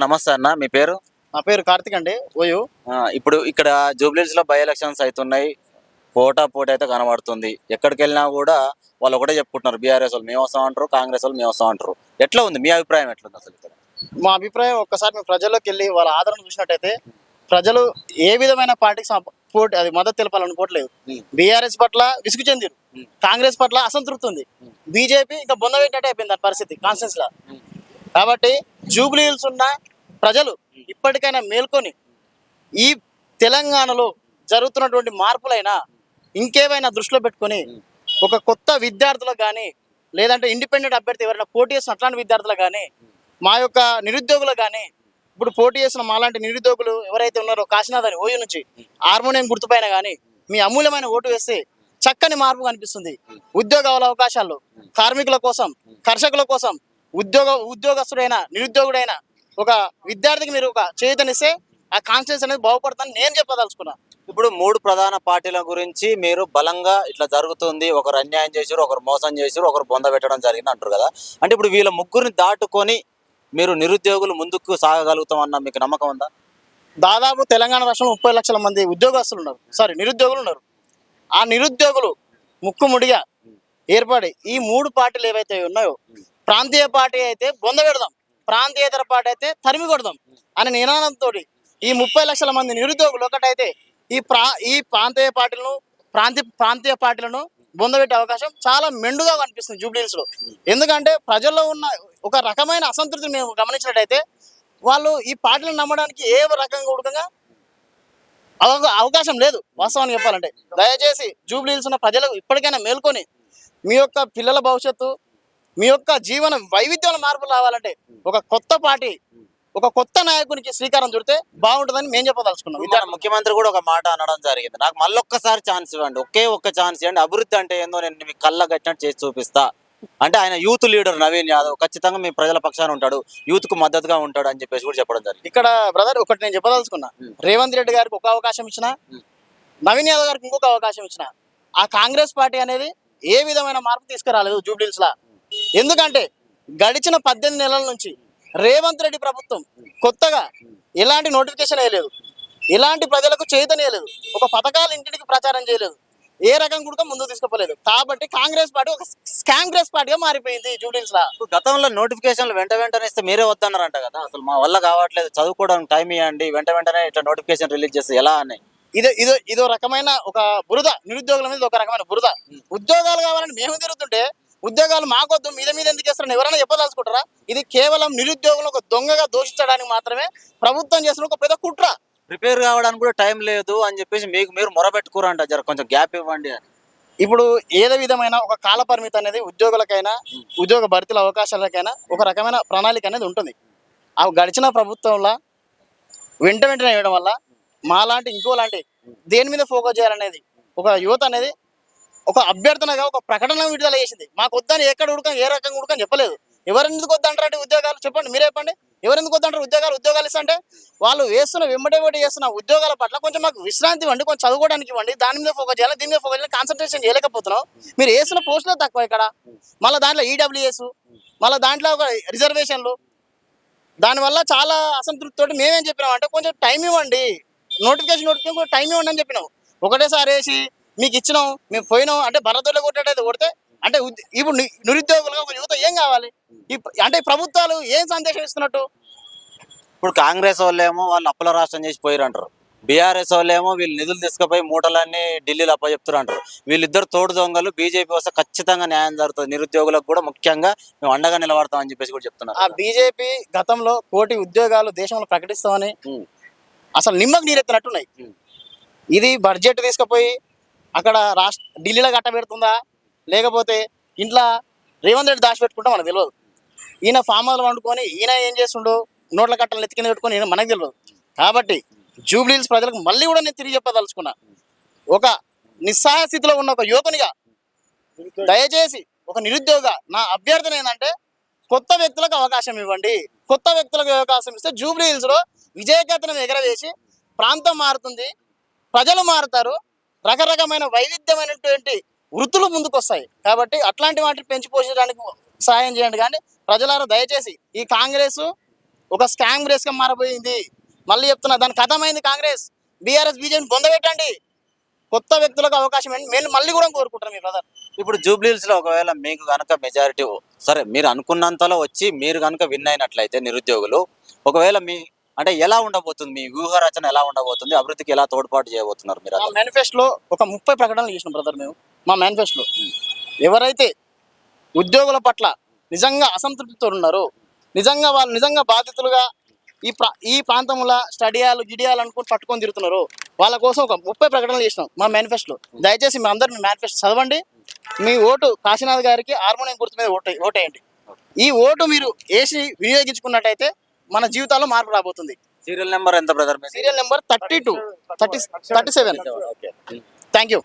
నమస్తే అన్న మీ పేరు? నా పేరు కార్తిక్ అండి ఓయు. ఇప్పుడు ఇక్కడ జూబ్లీస్లో బై ఎలక్షన్స్ అవుతున్నాయి పోటా పోటీ అయితే కనబడుతుంది. ఎక్కడికి వెళ్ళినా కూడా వాళ్ళు ఒకటే చెప్పుకుంటున్నారు బీఆర్ఎస్ వాళ్ళు మేము వస్తాం అంటారు కాంగ్రెస్ వాళ్ళు మేము వస్తాం అంటారు. ఎట్లా ఉంది? మీ అభిప్రాయం ఎట్లుంది అసలు ఇక్కడ? మా అభిప్రాయం ఒక్కసారి మేము ప్రజల్లోకి వెళ్ళి వాళ్ళ ఆదరణ చూసినట్టయితే ప్రజలు ఏ విధమైన పార్టీకి సప- పోటీ అది మద్దతు తెలపాలనుకోవట్లేదు. బీఆర్ఎస్ పట్ల విసుగు చెందిరు. కాంగ్రెస్ పట్ల అసంతృప్తి ఉంది. బీజేపీ ఇంకా బొంద పెట్టినట్టు అయిపోయింది ఆ పరిస్థితి కాన్స్టెన్స్ లా. కాబట్టి జూబ్లీ హిల్స్ ఉన్న ప్రజలు ఇప్పటికైనా మేల్కొని ఈ తెలంగాణలో జరుగుతున్నటువంటి మార్పులైనా ఇంకేమైనా దృష్టిలో పెట్టుకొని ఒక కొత్త విద్యార్థులకు కానీ లేదంటే ఇండిపెండెంట్ అభ్యర్థి ఎవరైనా పోటీ చేసిన అట్లాంటి విద్యార్థులకు కానీ మా యొక్క నిరుద్యోగులకు కానీ ఇప్పుడు పోటీ చేసిన మాలాంటి నిరుద్యోగులు ఎవరైతే ఉన్నారో కాశీనాథ్ అని ఓయూ నుంచి హార్మోనియం గుర్తుపైన కానీ మీ అమూల్యమైన ఓటు వేస్తే చక్కని మార్పు కనిపిస్తుంది. ఉద్యోగ అవకాశాలు కార్మికుల కోసం కర్షకుల కోసం ఉద్యోగ ఉద్యోగస్తుడైన నిరుద్యోగుడైన ఒక విద్యార్థికి మీరు ఒక చేతనిస్తే ఆ కాన్స్టిట్యూన్స్ అనేది బాగుపడుతుందని నేను చెప్పదలుచుకున్నా. ఇప్పుడు మూడు ప్రధాన పార్టీల గురించి మీరు బలంగా ఇట్లా జరుగుతుంది. ఒకరు అన్యాయం చేసారు ఒకరు మోసం చేసారు ఒకరు బొంద పెట్టడం జరిగింది అంటారు కదా. అంటే ఇప్పుడు వీళ్ళ ముగ్గురిని దాటుకొని మీరు నిరుద్యోగులు ముందుకు సాగగలుగుతాం అన్న మీకు నమ్మకం ఉందా? దాదాపు తెలంగాణ రాష్ట్రంలో ముప్పై లక్షల మంది ఉద్యోగస్తులు ఉన్నారు. సారీ నిరుద్యోగులు ఉన్నారు. ఆ నిరుద్యోగులు ముక్కుముడిగా ఏర్పడి ఈ మూడు పార్టీలు ఏవైతే ఉన్నాయో ప్రాంతీయ పార్టీ అయితే బొంద పెడదాం. ప్రాంతీయేతర పార్టీ అయితే తరిమి కొడదాం అనే నినాదంతో ఈ ముప్పై లక్షల మంది నిరుద్యోగులు ఒకటైతే ఈ ప్రా ఈ ప్రాంతీయ పార్టీలను ప్రాంతీయ ప్రాంతీయ పార్టీలను బొందబెట్టే అవకాశం చాలా మెండుగా కనిపిస్తుంది జూబ్లీహిల్స్లో ఎందుకంటే ప్రజల్లో ఉన్న ఒక రకమైన అసంతృప్తిని మేము గమనించినట్టయితే వాళ్ళు ఈ పార్టీలను నమ్మడానికి ఏ రకంగా ఉడకంగా అవకాశం లేదు వాస్తవాన్ని చెప్పాలంటే. దయచేసి జూబ్లీహిల్స్ ఉన్న ప్రజలకు ఇప్పటికైనా మేల్కొని మీ యొక్క పిల్లల భవిష్యత్తు మీ యొక్క జీవన వైవిధ్యంలో మార్పులు రావాలంటే ఒక కొత్త పార్టీ ఒక కొత్త నాయకునికి శ్రీకారం చుడితే బాగుంటుందని మేము చెప్పదలుచుకున్నాం. విద్యార్థి ముఖ్యమంత్రి కూడా ఒక మాట అనడం జరిగింది. నాకు మళ్ళొక్కసారి ఛాన్స్ ఇవ్వండి. ఒకే ఒక్క ఛాన్స్ ఇవ్వండి. అభివృద్ధి అంటే ఏందో నేను మీకు కళ్ళ కట్టినట్టు చేసి చూపిస్తా. అంటే ఆయన యూత్ లీడర్ నవీన్ యాదవ్ ఖచ్చితంగా మీ ప్రజల పక్షాన ఉంటాడు యూత్కు మద్దతుగా ఉంటాడు అని చెప్పేసి కూడా చెప్పడం జరిగింది. ఇక్కడ బ్రదర్ ఒకటి నేను చెప్పదలుచుకున్నా. రేవంత్ రెడ్డి గారికి ఒక అవకాశం ఇచ్చిన. నవీన్ యాదవ్ గారికి ఇంకొక అవకాశం ఇచ్చిన ఆ కాంగ్రెస్ పార్టీ అనేది ఏ విధమైన మార్పు తీసుకురాలేదు జూబ్లీస్ లా ఎందుకంటే గడిచిన పద్దెనిమిది నెలల నుంచి రేవంత్ రెడ్డి ప్రభుత్వం కొత్తగా ఎలాంటి నోటిఫికేషన్ వేయలేదు. ఎలాంటి ప్రజలకు చైతన్యలేదు ఒక పథకాలు ఇంటికి ప్రచారం చేయలేదు. ఏ రకం కూడా ముందుకు తీసుకుపోలేదు. కాబట్టి కాంగ్రెస్ పార్టీ ఒక స్కామ్ గ్రెస్ పార్టీగా మారిపోయింది జూబ్లీస్ లా గతంలో నోటిఫికేషన్లు వెంట వెంటనే ఇస్తే మీరే వద్దన్నారంట కదా. అసలు మా వల్ల కావట్లేదు. చదువుకోవడానికి టైం ఇవ్వండి. వెంట వెంటనే ఇట్లా నోటిఫికేషన్ రిలీజ్ చేస్తే ఎలా అని. ఇదో ఇదో ఇదో రకమైన ఒక బురద. నిరుద్యోగుల మీద ఒక రకమైన బురద. ఉద్యోగాలు కావాలని మేము తిరుగుతుంటే ఉద్యోగాలు మాకొద్దు మీద మీద ఎందుకు చేస్తారని ఎవరైనా చెప్పదలుచుకుంటారా? ఇది కేవలం నిరుద్యోగులను ఒక దొంగగా దోషించడానికి మాత్రమే ప్రభుత్వం చేసిన ఒక పెద్ద కుట్ర. ప్రిపేర్ కావడానికి కూడా టైం లేదు అని చెప్పేసి మీకు మీరు మొరబెట్టుకోరంట జర కొంచెం గ్యాప్ ఇవ్వండి అని. ఇప్పుడు ఏదో విధమైన ఒక కాల పరిమితి అనేది ఉద్యోగులకైనా ఉద్యోగ భర్తీల అవకాశాలకైనా ఒక రకమైన ప్రణాళిక అనేది ఉంటుంది. ఆ గడిచిన ప్రభుత్వంలో వెంట వెంటనే వేయడం వల్ల మాలాంటి ఇంకోలాంటి దేని మీద ఫోకస్ చేయాలనేది ఒక యువత అనేది ఒక అభ్యర్థనగా ఒక ప్రకటన విడుదల చేసింది. మాకు వద్దని ఎక్కడ ఉడకం ఏ రకంగా ఉడకని చెప్పలేదు. ఎవరు ఎందుకు వద్దంటారంటే ఉద్యోగాలు చెప్పండి మీరే చెప్పండి. ఎవరెందుకు వద్దంటారు ఉద్యోగాలు ఉద్యోగాలు ఇస్తా వాళ్ళు వేస్తున్న వెంబడే వెంబడి చేస్తున్న ఉద్యోగాల పట్ల కొంచెం మాకు విశ్రాంతి ఇవ్వండి కొంచెం చదువుకోవడానికి ఇవ్వండి దాని మీద ఫోకస్ చేయాలి దీని మీద ఫోకస్ చేయాలి కాన్సన్ట్రేషన్ చేయలేకపోతున్నాం. మీరు వేస్తున్న పోస్టులే తక్కువ ఇక్కడ. మళ్ళీ దాంట్లో ఈడబ్ల్యూఎస్ మళ్ళీ దాంట్లో ఒక రిజర్వేషన్లు దానివల్ల చాలా అసంతృప్తి తోటి మేమేం చెప్పినాం అంటే కొంచెం టైం ఇవ్వండి. నోటిఫికేషన్ నోటిఫికేషన్ టైం ఇవ్వండి అని చెప్పినాం. ఒకటేసారి వేసి మీకు ఇచ్చినాం మేము పోయినాం అంటే భరతలో కొట్టేటైతే కొడితే అంటే ఇప్పుడు నిరుద్యోగులుగా ఒక యువత ఏం కావాలి? అంటే ప్రభుత్వాలు ఏం సందేశం ఇస్తున్నట్టు? ఇప్పుడు కాంగ్రెస్ వాళ్ళేమో వాళ్ళు అప్పుల రాష్ట్రం చేసి పోయారు అంటారు బీఆర్ఎస్ వాళ్ళేమో వీళ్ళు నిధులు తీసుకుపోయి మూటలన్నీ ఢిల్లీలో అప్పచెప్తారు అంటారు వీళ్ళిద్దరు తోడు దొంగలు బీజేపీ వస్తే ఖచ్చితంగా న్యాయం జరుగుతుంది. నిరుద్యోగులకు కూడా ముఖ్యంగా మేము అండగా నిలబడతాం అని చెప్పేసి కూడా చెప్తున్నారు. ఆ బీజేపీ గతంలో కోటి ఉద్యోగాలు దేశంలో ప్రకటిస్తామని. అసలు నిమ్మకు నీరెత్తినట్టున్నాయి. ఇది బడ్జెట్ తీసుకుపోయి అక్కడ రాష్ట్ర ఢిల్లీలో కట్టబెడుతుందా లేకపోతే ఇంట్లో రేవంత్ రెడ్డి దాచిపెట్టుకుంటా మనకు తెలియదు ఈయన ఫామ్ హౌస్ వండుకొని ఈయన ఏం చేస్తుండో? నోట్ల కట్టలు ఎత్తి కింద పెట్టుకొని ఈయన మనకు తెలియదు కాబట్టి జూబ్లీహిల్స్ ప్రజలకు మళ్ళీ కూడా నేను తిరిగి చెప్పదలుచుకున్నా. ఒక నిస్సహాయ స్థితిలో ఉన్న ఒక యువకునిగా దయచేసి ఒక నిరుద్యోగ నా అభ్యర్థన ఏంటంటే కొత్త వ్యక్తులకు అవకాశం ఇవ్వండి. కొత్త వ్యక్తులకు అవకాశం ఇస్తే జూబ్లీ హిల్స్లో విజయకేతనం ఎగరవేసి ప్రాంతం మారుతుంది. ప్రజలు మారుతారు. రకరకమైన వైవిధ్యమైనటువంటి వృత్తులు ముందుకొస్తాయి. కాబట్టి అట్లాంటి వాటిని పెంచి పోషించడానికి సహాయం చేయండి. కానీ ప్రజలారా దయచేసి ఈ కాంగ్రెస్ ఒక స్కామ్గా మారిపోయింది మళ్ళీ చెప్తున్నా దాని కథమైంది కాంగ్రెస్. బీఆర్ఎస్ బీజేపీని పొందబెట్టండి కొత్త వ్యక్తులకు అవకాశం ఇవ్వండి. మేము మళ్ళీ కూడా కోరుకుంటాం మీ బ్రదర్ ఇప్పుడు జూబ్లీహిల్స్లో ఒకవేళ మీకు కనుక మెజారిటీ సరే మీరు అనుకున్నంతలో వచ్చి మీరు కనుక విన్ అయినట్లయితే నిరుద్యోగులు ఒకవేళ మీ అంటే ఎలా ఉండబోతుంది? మీ వ్యూహ రచన ఎలా ఉండబోతుంది? అభివృద్ధికి ఎలా తోడ్పాటు చేయబోతున్నారు మీరు మేనిఫెస్టోలో ఒక ముప్పై ప్రకటనలు చేసినాం బ్రదర్ మేము. మా మేనిఫెస్టోలో ఎవరైతే ఉద్యోగుల పట్ల నిజంగా అసంతృప్తితో ఉన్నారో నిజంగా వాళ్ళు నిజంగా బాధితులుగా ఈ ప్రా ఈ ప్రాంతంలో స్టడియాలు గిడియాలు అనుకుని పట్టుకొని తిరుగుతున్నారు వాళ్ళ కోసం ఒక ముప్పై ప్రకటనలు చేసినాం మా మేనిఫెస్టోలో దయచేసి మీ అందరు మీ మేనిఫెస్టో చదవండి. మీ ఓటు కాశీనాథ్ గారికి హార్మోనియం గుర్తు మీద ఓటు ఓటేయండి. ఈ ఓటు మీరు వేసి వినియోగించుకున్నట్టయితే మన జీవితాల్లో మార్పు రాబోతుంది. సీరియల్ నెంబర్ ఎంత brother? Serial number thirty two thirty thirty seven. Thank you.